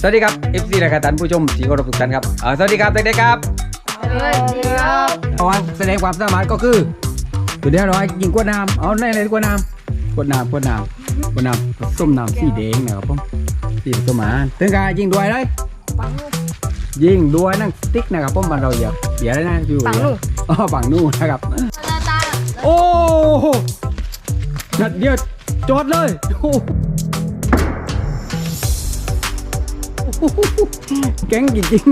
สวัสดีครับ FC และกท่านผู้ชมที่เคารพทุกท่านครับอ่าสวัสดีครับเด็กๆครับสวัสดีครับเอาว่าแสดงความสามารถก็คือตัวเดียวเราให้ยิงกวดน้ำเอาในเลยกวดน้ำกวดน้ำกวดน้ำกวดน้ำผสมน้ำสีแดงนะครับผมสีผสมอาหารถึงการยิงด้วยเลยปังลูกยิงด้วยนั่งสติ๊กนะครับผมมันเราอย่าเดี๋ยวนะอยู่ปังนู่น อ๋อปังนู่นนะครับตาตาโอ้โหนัดเดียวจอดเลยโอ้โห เก่งจริง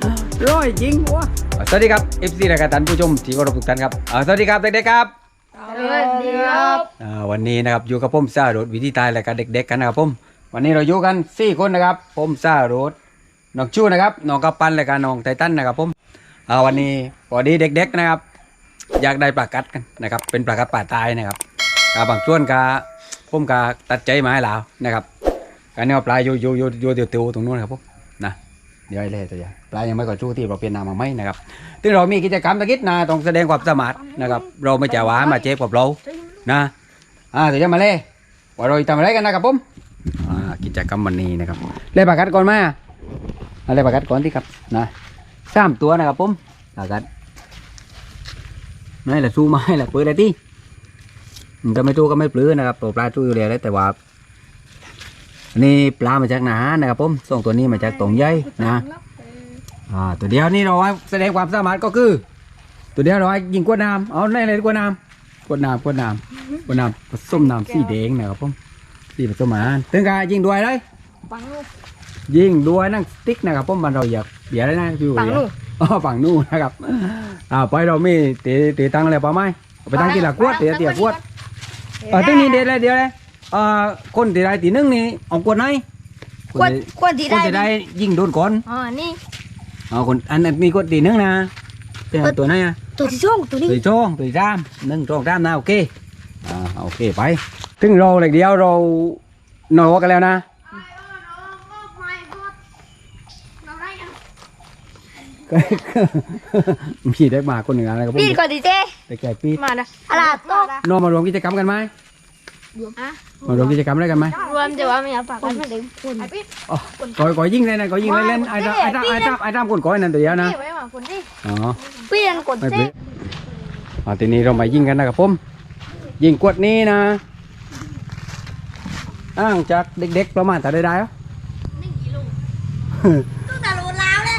ๆร้อยจริงวะสวัสดีครับ FC และท่านผู้ชมที่เคารพทุกท่านครับอ่าสวัสดีครับเด็กๆครับสวัสดีครับอ่าวันนี้นะครับอยู่กับผมซาโรดวิธีตายรายการเด็ก ๆ กันนะครับผมวันนี้เราอยู่กันสี่คนนะครับ ผมซาโรดน้องชูนะครับน้องกัปปันรายการน้องไททันนะครับผมอ่าวันนี้พอดีเด็ก ๆนะครับ อยากได้ปลากัดกันนะครับ เป็นปลากัดป่าตายนะครับอ่าบางส่วนกาผมกาตัดใจมาให้แล้วนะครับ การนี้ปลาอยู่อยู่อยู่อยู่เตียวตรงนู้นครับผมนะเดี๋ยวไอ้เล่ตัวอย่างปลายังไม่ก่อชู้ที่เราเปลี่ยนนามาไหมนะครับซึ่งเรามีกิจกรรมตะกิดนะต้องแสดงความสามารถนะครับ เราไม่จะหวานมาเจ็บกับเรานะอ่าเดี๋ยวมาเล่ว่าเราจะทำอะไรกันนะครับผมอ่ากิจกรรมวันนี้นะครับเล่ปากัดก่อนไหมอะเอาเล่ปากัดก่อนที่ครับนะสามตัวนะครับผมปากัดไม่แหละสู้ไม้แหละปืนอะไรที่ก็ไม่ตู้ก็ไม่ปลื้อนะครับตัวปลาตู้อยู่แล้วแต่ว่า นนี่ปลามาจากนานะครับผมส่งตัวนี้มาจากตรงใหญ่นะอ่าตัวเดียวนี่เราให้แสดงความสามารถก็คือ ตัวเดียวเราให้ยิงกวดน้ำเอาในเลยกวดน้ำกดน้ำกดน้ำกดน้ำผสมน้ำสีแดงนะครับผมสีผสมอาหารถึงการยิงด้วยเลยปังลูกยิงด้วยนั่งสติ๊กนะครับผมมันเราอยากเดี๋ยวนะอยู่ปังเดี๋ยวลูกอ๋อฝั่งนู่นนะครับอ่าไปเรามีตีตีตังอะไรป่ะไหมเอาไปตั้งกี่ละขวดเดี๋ยวเดี๋ยวขวดเออตั้งนี้เดี๋ยวเลยเดี๋ยวเลยเอ่อคนที่ได้ตีหนึงนี่เอาขวดไหนควรควรที่คนได้ที่ได้ยิงโดนก่อนอ๋อนี่ เอาคนอันนั้นมีขวดตีหนึงนะเป็นตัวไหนอะ ตัวที่ช่องตัวนี้ตัวช่องตัวจามหนึ่งช่องจามนะโอเคอ่าโอเคไปถึงเราเลยเดียวเรานอนกันแล้วนะมีได้มาคนหนึ่งนะครับผมปีดก่อนดิเจแต่แก่ปีดมานะอะไรโต๊ะนอนมารวมกิจกรรมกันไหมฮะ มารวมกิจกรรมอะไรกันไหมรวมแต่ว่าไม่เอาปากกันไม่ได้คนไอ้ปีดอ๋อก่อยก่อยยิงเลยนะก่อยยิงเล่นเล่นไอ้ตาไอ้ตาไอ้ตาไอ้ตามคนก่อยนั่นตัวเดียวนะไว้มาคนที่อ๋อปีดกดไม่เจเปลยอ๋อทีนี้เรามายิงกันนะครับผมยิงกวดนี้นะอ้างจากเด็กๆประมาณแต่าได้ได้เหรอตู้ตาลูลาวเลย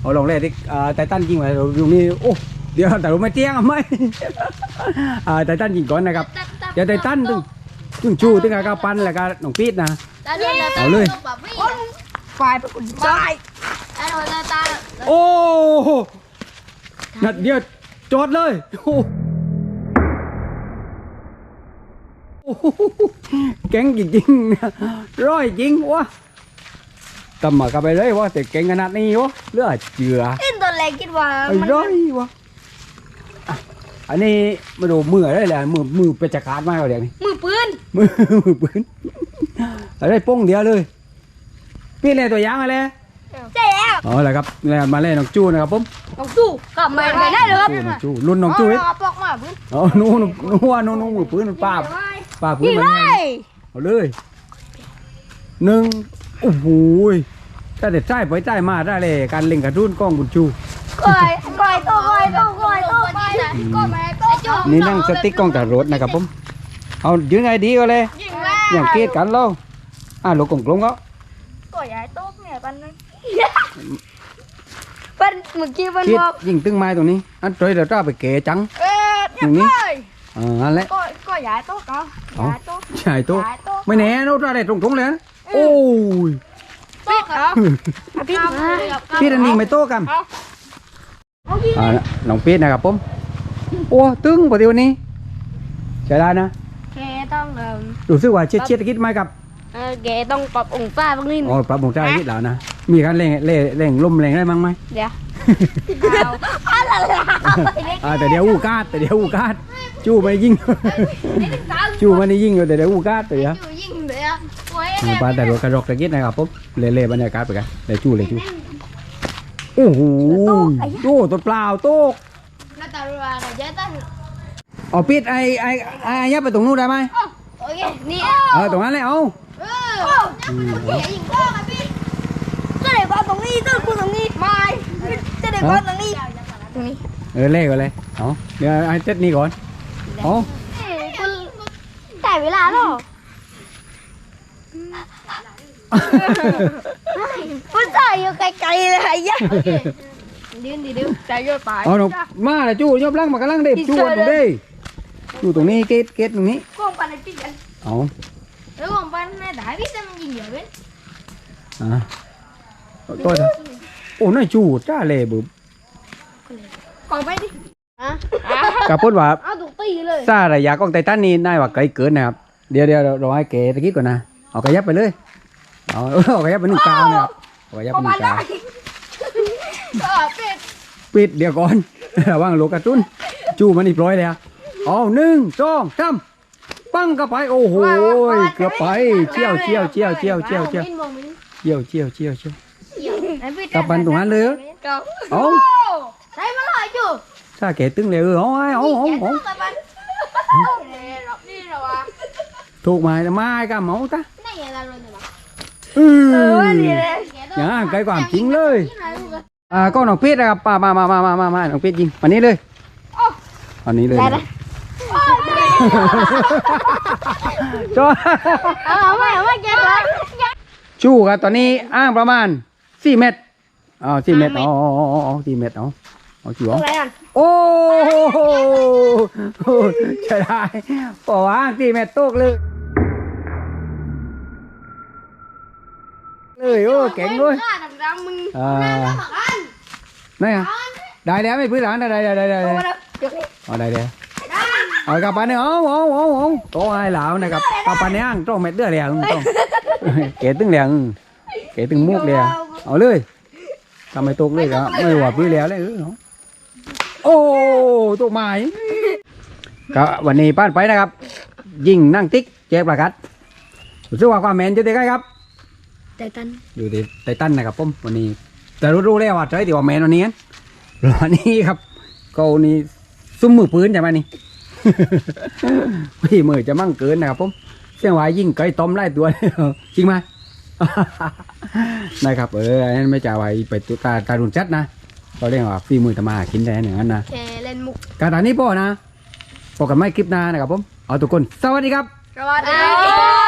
เอาลองเล่นที่อ่าไททันยิงไปอยู่นี่โอ้ เดี๋ยวแต่เราไม่เตี้ยงอะไม่อ่าไททันยิงก่อนนะครับ เดี๋ยวไททันตึงตึงชูตึงกาปันแล้วก็น้องปีดนะ เอาเลยไฟไปอุ่นใจไอ้โดนตาโอ้โหนัดเดียวจอดเลยโอ้โหเก่งจริงๆนะร้อยจริงวะตำมากันไปเลยวะแต่เก่งขนาดนี้วะเหลือเจืออินตัวเล็กคิดว่าไอ้ร้อยวะอะ อันนี้มาดูมือได้เลยมือมือเป็นจักรานมากเลยเดี๋ยวนี้มือปืนมือมือปืนอะไรโป้งเดียวเลยพี่เล่นตัวอยางอะไรใช่แล้วอ๋อแหละครับเล่นมาเล่นน้องจูนะครับผมน้องตู้กลับมาไม่ได้เลยครับจูน้องจูรุ่นน้องจูเอ๊ะปอกมาปืนอ๋อนู้นนู้นว่านู้นนู้นมือปืนมันป้าบป้าบปืนนี่มันเลไงยเอาเลยหนึ่งโอ้โหยถ้าเด็ดใต้ไปใต้มาได้เลยการเล่นกระดุนกล้องบุญชูก้อยก้อยตู้ก้อยตู้ก้อยตู้ก้อยก้อยมาตู้ นี่นั่งสติ๊กกล้องแต่รถนะครับผม เอายืนไงดีก็เลยยิงแล้วอย่างเกลียดกันเราอะลูกกลงๆก็ก้อยย้ายตู้เนี่ยปันนึงปันเมื่อกี้ปันคิดบอกยิงตึงไม้ตรงนี้ อันตรเดี๋ยวจ้าไปเก๋จังเอ๊ะตรงนี้อ่านั่นแหละก้อยก้อยย้ายตู้ก็เอาย้ายตู้ใช่ตัวย้ายตู้ไม่แน่โน้ตอะไรตรงๆเลยนะโอ้ยปิดครับปิดพี่นันนิงไม่โต้กันอ่าน้องปีดนะครับผม โอ้ตึงปฏิวันนี้ใช้ได้นะแกต้องเอ่อรู้สึกว่าเชียดเชียดคิดไหมครับเออแกต้องปรับองศาบ้างนิดอ๋อปรับวงจรคิดแล้วนะมีการเร่งเร่งเร่งลมเร่งได้มั้งไหมเดี๋ยวเอาอะไรล่ะอ่าแต่เดี๋ยวอูกาดแต่เดี๋ยวอูกาดจู้ไม่ยิงจู้ไม่ได้ยิงอยู่แต่เดี๋ยวอูกาดแต่เดี๋ยวอยู่ยิ่งเลยอะโอ้ยอ่าปลาแต่รถกระรอกกระกิดนะครับผมเล่เล่บรรยากาศไปกันเลยจู้เลยจู้โอ้โหโต้ตัวเปล่าโต๊ก ở biết ai ai ai nhấp vào tụng nu ra mai. Ờ tụng ăn này ô. Cái này có tụng đi, tôi cũng tụng đi. Mai. Cái này có tụng đi. Tụng đi. Ừ lê rồi lê. Ồ, ai chết đi rồi. Ồ. Tại vì là đó. Bút sao yêu cái cây là vậy? ยิงพ่อมาพี่จะเด็กว่าตรงนี้จะกูตรงนี้ไม่จะเด็กว่าตรงนี้ตรงนี้เออเล่ก่อนเลยเอาเดี๋ยวไอ้เซตนี้ก่อนเอาคุณแต่เวลาหรอคุณใส่อยู่ไกลๆเลยไอ้ยะดิ้นดิดิ้นใจเยอะไปเอาหนกมาเลยจู้ยบลังมากำลังเด็บจู้ตรงนี้จู้ตรงนี้เกตเกตตรงนี้กล้องปันไอ้พี่กันเอาแล้วกล้องปันแม่ด่าพี่จะมันยิงเยอะเลยอะตัวเถอะโอ้น่าจู้จ้าเล่บุบกล้องไปดิอะกับพูดว่าเอาถูกตีเลยซาระยะกองไททันนี่นายว่าไกลเกินนะครับ เดี๋ยวเดี๋ยวเราให้เกตะกี้ก่อนนะ เอากระยับไปเลย เอาเอากระยับไปหนึ่งกาวนะครับเอากระยับไปหนึ่งกาว ก็เป็ดปิดเดี๋ยวก่อน ระวังโลกกระตุ้น จูมันอีกร้อยแล้วเอาหนึ่งสองสามปั้งเข้าไปโอ้โหเกือบไปเชี่ยวเชี่ยวเชี่ยวเชี่ยวเชี่ยวเชี่ยวเชี่ยวเชี่ยวเชี่ยวเชี่ยวกลับบันตรงนั้นเลยเหรอเอาใช่มาเลยจูถ้าแกตึงเลยเออเอาเอาเอาเอาเอากลับบันนี่เหรอวะถูกไหมไม่ก็เมาตะนี่ไงเราเลยเหรอเอออย่าไกลความจริงเลย อ่าก็น้องพีดนะครับป้ามามามามามามาน้องพีดยิงวันนี้เลยวันนี้เลยนะจ้าเอาไม่เอาไม่เจ็บเลยชูครับตอนนี้อ้างประมาณสี่เมตรอ๋อสี่เมตรอ๋ออ๋ออ๋ออ๋อสี่เมตรเอาเอาจู๋อะไรอะโอ้โหใช่ได้ปอว่างสี่เมตรตกเลย ơi ô kẹn luôn à. đây à đây đéo mày cứ rán đây đây đây đây đây ở đây đây ở gặp bạn này ốm ốm ốm ốm có ai lão này gặp gặp bạn này ăn trong mệt đứa liền không kể từng liền kể từng muốc liền ở lưới ทำไมตกเลยครับไม่หวับพี่แล้วเลยเนาะโอ้ตัวไม้ก็วันนี้ป้านไปนะครับ ยิงนั่งติ๊กเจ็บประกัดรู้สึกว่าความแมนจะได้ไงครับ ใจตันอยู่ที่ไททันนะครับผมวันนี้ แต่รู้ๆแล้วว่าใช่ที่ว่าแมนวันนี้งั้นวันนี้ครับก็นี่ซุ้มมือปืนใช่ไหมนี่พี่มือจะมั่งเกินนะครับผมเสียงหวายยิงไก่ต้มไล่ตัวจริงไหมนะครับเอออันนั้นไม่จ่าไว้ไปตัวตาตารุนจัดนะเราเรียกว่าฝีมือทำมาหากินได้อย่างนั้นนะแค่เล่นมุกการตอนนี้พ่อนะพบกันไม่คลิปหน้านะครับผมเอาทุกคน สวัสดีครับสวัสดีครับ